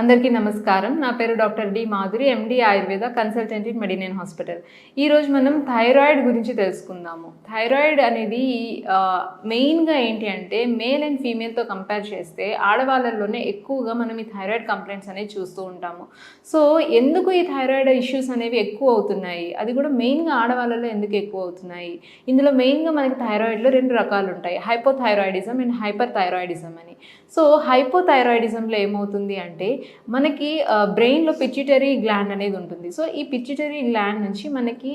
అందరికీ నమస్కారం. నా పేరు doctor D Madhuri MD Ayurveda consultant in Medinine hospital. ఈరోజు మనం థైరాయిడ్ గురించి తెలుసుకుందాము. థైరాయిడ్ అనేది మెయిన్గా ఏంటి అంటే మేల్ అండ్ ఫీమేల్తో కంపేర్ చేస్తే ఆడవాళ్ళలోనే ఎక్కువగా మనం ఈ థైరాయిడ్ కంప్లైంట్స్ అనేవి చూస్తూ ఉంటాము. సో ఎందుకు ఈ థైరాయిడ్ ఇష్యూస్ అనేవి ఎక్కువ అవుతున్నాయి? అది కూడా మెయిన్గా ఆడవాళ్ళలో ఎందుకు ఎక్కువ అవుతున్నాయి? ఇందులో మెయిన్గా మనకి థైరాయిడ్లో రెండు రకాలు ఉంటాయి. హైపోథైరాయిడిజం అండ్ హైపర్ థైరాయిడిజం అని. సో హైపోథైరాయిడిజంలో ఏమవుతుంది అంటే మనకి బ్రెయిన్లో పిచ్యుటరీ గ్లాండ్ అనేది ఉంటుంది. సో ఈ పిచ్యుటరీ గ్లాండ్ నుంచి మనకి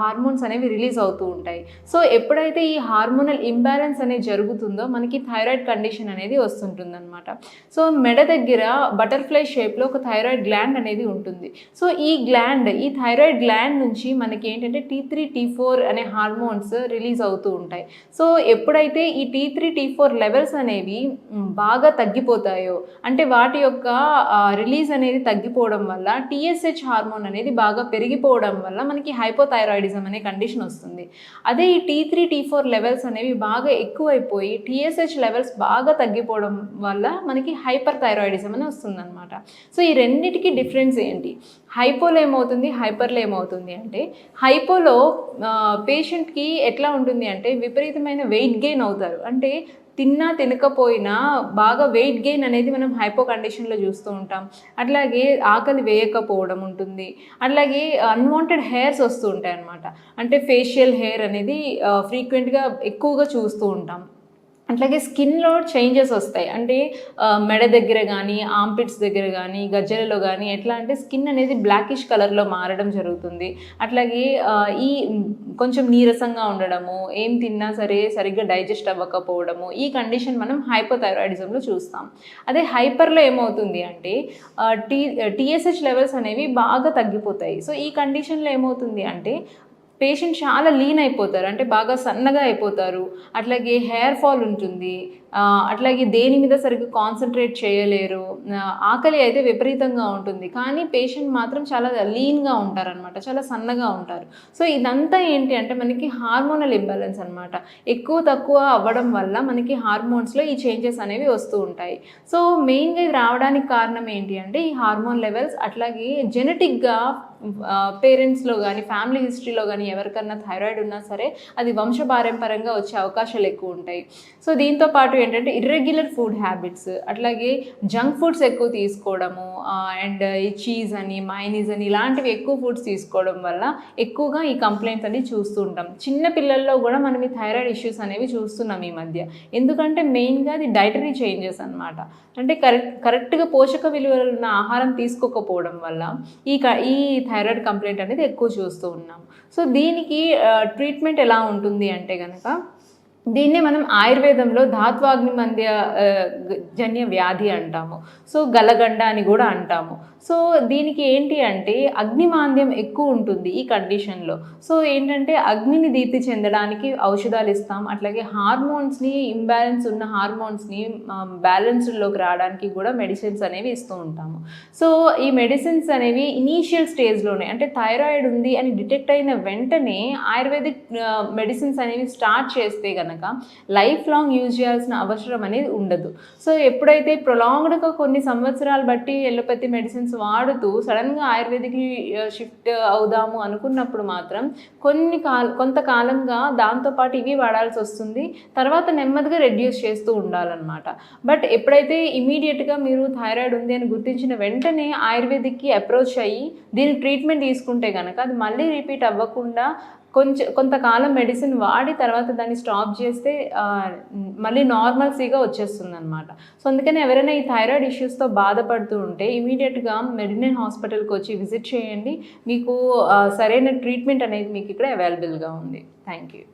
హార్మోన్స్ అనేవి రిలీజ్ అవుతూ ఉంటాయి. సో ఎప్పుడైతే ఈ హార్మోనల్ ఇంబ్యాలెన్స్ అనేది జరుగుతుందో మనకి థైరాయిడ్ కండిషన్ అనేది వస్తుంటుంది అనమాట సో మెడ దగ్గర బటర్ఫ్లై షేప్లో ఒక థైరాయిడ్ గ్లాండ్ అనేది ఉంటుంది. సో ఈ గ్లాండ్ ఈ థైరాయిడ్ గ్లాండ్ నుంచి మనకి ఏంటంటే టీ త్రీ టీ ఫోర్ అనే హార్మోన్స్ రిలీజ్ అవుతూ ఉంటాయి. సో ఎప్పుడైతే ఈ T three T four levels అనేవి బాగా తగ్గిపోతాయో అంటే వాటి యొక్క రిలీజ్ అనేది తగ్గిపోవడం వల్ల టీఎస్హెచ్ హార్మోన్ అనేది బాగా పెరిగిపోవడం వల్ల మనకి హైపోథైరాయిడిజం అనే కండిషన్ వస్తుంది. అదే ఈ T three T four levels అనేవి బాగా ఎక్కువైపోయి టీఎస్హెచ్ లెవెల్స్ బాగా తగ్గిపోవడం వల్ల మనకి హైపర్ థైరాయిడిజం అని వస్తుందన్నమాట. సో ఈ రెండింటికి డిఫరెన్స్ ఏంటి? హైపోలో ఏమవుతుంది? హైపర్లో ఏమవుతుంది అంటే హైపోలో పేషెంట్కి ఎట్లా ఉంటుంది అంటే విపరీతమైన వెయిట్ గెయిన్ అవుతారు. అంటే తిన్నా తినకపోయినా బాగా వెయిట్ గెయిన్ అనేది మనం హైపో కండిషన్లో చూస్తూ ఉంటాం. అట్లాగే ఆకలి వేయకపోవడం ఉంటుంది. అట్లాగే అన్వాంటెడ్ హెయిర్స్ వస్తూ ఉంటాయి అన్నమాట అంటే ఫేషియల్ హెయిర్ అనేది ఫ్రీక్వెంట్గా ఎక్కువగా చూస్తూ ఉంటాం. అట్లాగే స్కిన్లో చేంజెస్ వస్తాయి. అంటే మెడ దగ్గర కానీ ఆంపిట్స్ దగ్గర కానీ గజ్జలలో కానీ ఎట్లా అంటే స్కిన్ అనేది బ్లాకిష్ కలర్లో మారడం జరుగుతుంది. అట్లాగే ఈ కొంచెం నీరసంగా ఉండడము ఏం తిన్నా సరే సరిగ్గా డైజెస్ట్ అవ్వకపోవడము ఈ కండిషన్ మనం హైపోథైరాయిడిజంలో చూస్తాం. అదే హైపర్లో ఏమవుతుంది అంటే టీ టీఎస్హెచ్ లెవెల్స్ అనేవి బాగా తగ్గిపోతాయి. సో ఈ కండిషన్లో ఏమవుతుంది అంటే పేషెంట్ చాలా లీన్ అయిపోతారు. అంటే బాగా సన్నగా అయిపోతారు. అట్లాగే హెయిర్ ఫాల్ ఉంటుంది. అట్లాగే దేని మీద సరిగ్గా కాన్సన్ట్రేట్ చేయలేరు. ఆకలి అయితే విపరీతంగా ఉంటుంది. కానీ పేషెంట్ మాత్రం చాలా లీన్గా ఉంటారనమాట చాలా సన్నగా ఉంటారు. సో ఇదంతా ఏంటి అంటే మనకి హార్మోనల్ ఇంబ్యాలెన్స్ అనమాట ఎక్కువ తక్కువ అవ్వడం వల్ల మనకి హార్మోన్స్లో ఈ చేంజెస్ అనేవి వస్తూ ఉంటాయి. సో మెయిన్గా ఇది రావడానికి కారణం ఏంటి అంటే ఈ హార్మోన్ లెవెల్స్ అట్లాగే జెనెటిక్గా పేరెంట్స్లో కానీ ఫ్యామిలీ హిస్టరీలో కానీ ఎవరికన్నా థైరాయిడ్ ఉన్నా సరే అది వంశపారంపరంగా వచ్చే అవకాశాలు ఎక్కువ ఉంటాయి. సో దీంతో పాటు ఏంటంటే ఇర్రెగ్యులర్ ఫుడ్ హ్యాబిట్స్ అట్లాగే జంక్ ఫుడ్స్ ఎక్కువ తీసుకోవడము అండ్ ఈ చీజ్ అని మైనీస్ అని ఇలాంటివి ఎక్కువ ఫుడ్స్ తీసుకోవడం వల్ల ఎక్కువగా ఈ కంప్లైంట్స్ అన్ని చూస్తూ ఉంటాం. చిన్న పిల్లల్లో కూడా మనం ఈ థైరాయిడ్ ఇష్యూస్ అనేవి చూస్తున్నాం ఈ మధ్య. ఎందుకంటే మెయిన్గా అది డైటరీ చేంజెస్ అనమాట అంటే కరెక్ట్ కరెక్ట్గా పోషక విలువలు ఉన్న ఆహారం తీసుకోకపోవడం వల్ల ఈ క ఈ థైరాయిడ్ కంప్లైంట్ అనేది ఎక్కువ చూస్తూ ఉన్నాం. సో దీనికి ట్రీట్మెంట్ ఎలా ఉంటుంది అంటే కనుక దీన్నే మనం ఆయుర్వేదంలో ధాత్వాగ్ని మంద్య జన్య వ్యాధి అంటాము. సో గలగండ అని కూడా అంటాము. సో దీనికి ఏంటి అంటే అగ్నిమాంద్యం ఎక్కువ ఉంటుంది ఈ కండిషన్లో. సో ఏంటంటే అగ్నిని దీప్తి చెందడానికి ఔషధాలు ఇస్తాం. అట్లాగే హార్మోన్స్ని ఇంబ్యాలెన్స్ ఉన్న హార్మోన్స్ని బ్యాలెన్స్డ్లోకి రావడానికి కూడా మెడిసిన్స్ అనేవి ఇస్తూ ఉంటాము. సో ఈ మెడిసిన్స్ అనేవి ఇనీషియల్ స్టేజ్లోనే అంటే థైరాయిడ్ ఉంది అని డిటెక్ట్ అయిన వెంటనే ఆయుర్వేదిక్ మెడిసిన్స్ అనేవి స్టార్ట్ చేస్తే కనుక కనుక లైఫ్ లాంగ్ యూజ్ చేయాల్సిన అవసరం అనేది ఉండదు. సో ఎప్పుడైతే ప్రొలాంగ్డ్గా కొన్ని సంవత్సరాలు బట్టి ఎల్లోపతి మెడిసిన్స్ వాడుతూ సడన్గా ఆయుర్వేదిక్కి షిఫ్ట్ uh, అవుదాము అనుకున్నప్పుడు మాత్రం కొన్ని కాల కొంతకాలంగా దాంతోపాటు ఇవి వాడాల్సి వస్తుంది. తర్వాత నెమ్మదిగా రెడ్యూస్ చేస్తూ ఉండాలన్నమాట. బట్ ఎప్పుడైతే ఇమీడియట్గా మీరు థైరాయిడ్ ఉంది అని గుర్తించిన వెంటనే ఆయుర్వేదిక్కి అప్రోచ్ అయ్యి దీని ట్రీట్మెంట్ తీసుకుంటే కనుక అది మళ్ళీ రిపీట్ అవ్వకుండా కొంచెం కొంతకాలం మెడిసిన్ వాడి తర్వాత దాన్ని స్టాప్ చేస్తే మళ్ళీ నార్మల్సీగా వచ్చేస్తుంది అనమాట సో అందుకని ఎవరైనా ఈ థైరాయిడ్ ఇష్యూస్తో బాధపడుతూ ఉంటే ఇమీడియట్గా మెడినైన్ హాస్పిటల్కి వచ్చి విజిట్ చేయండి. మీకు సరైన ట్రీట్మెంట్ అనేది మీకు ఇక్కడ అవైలబుల్గా ఉంది. Thank you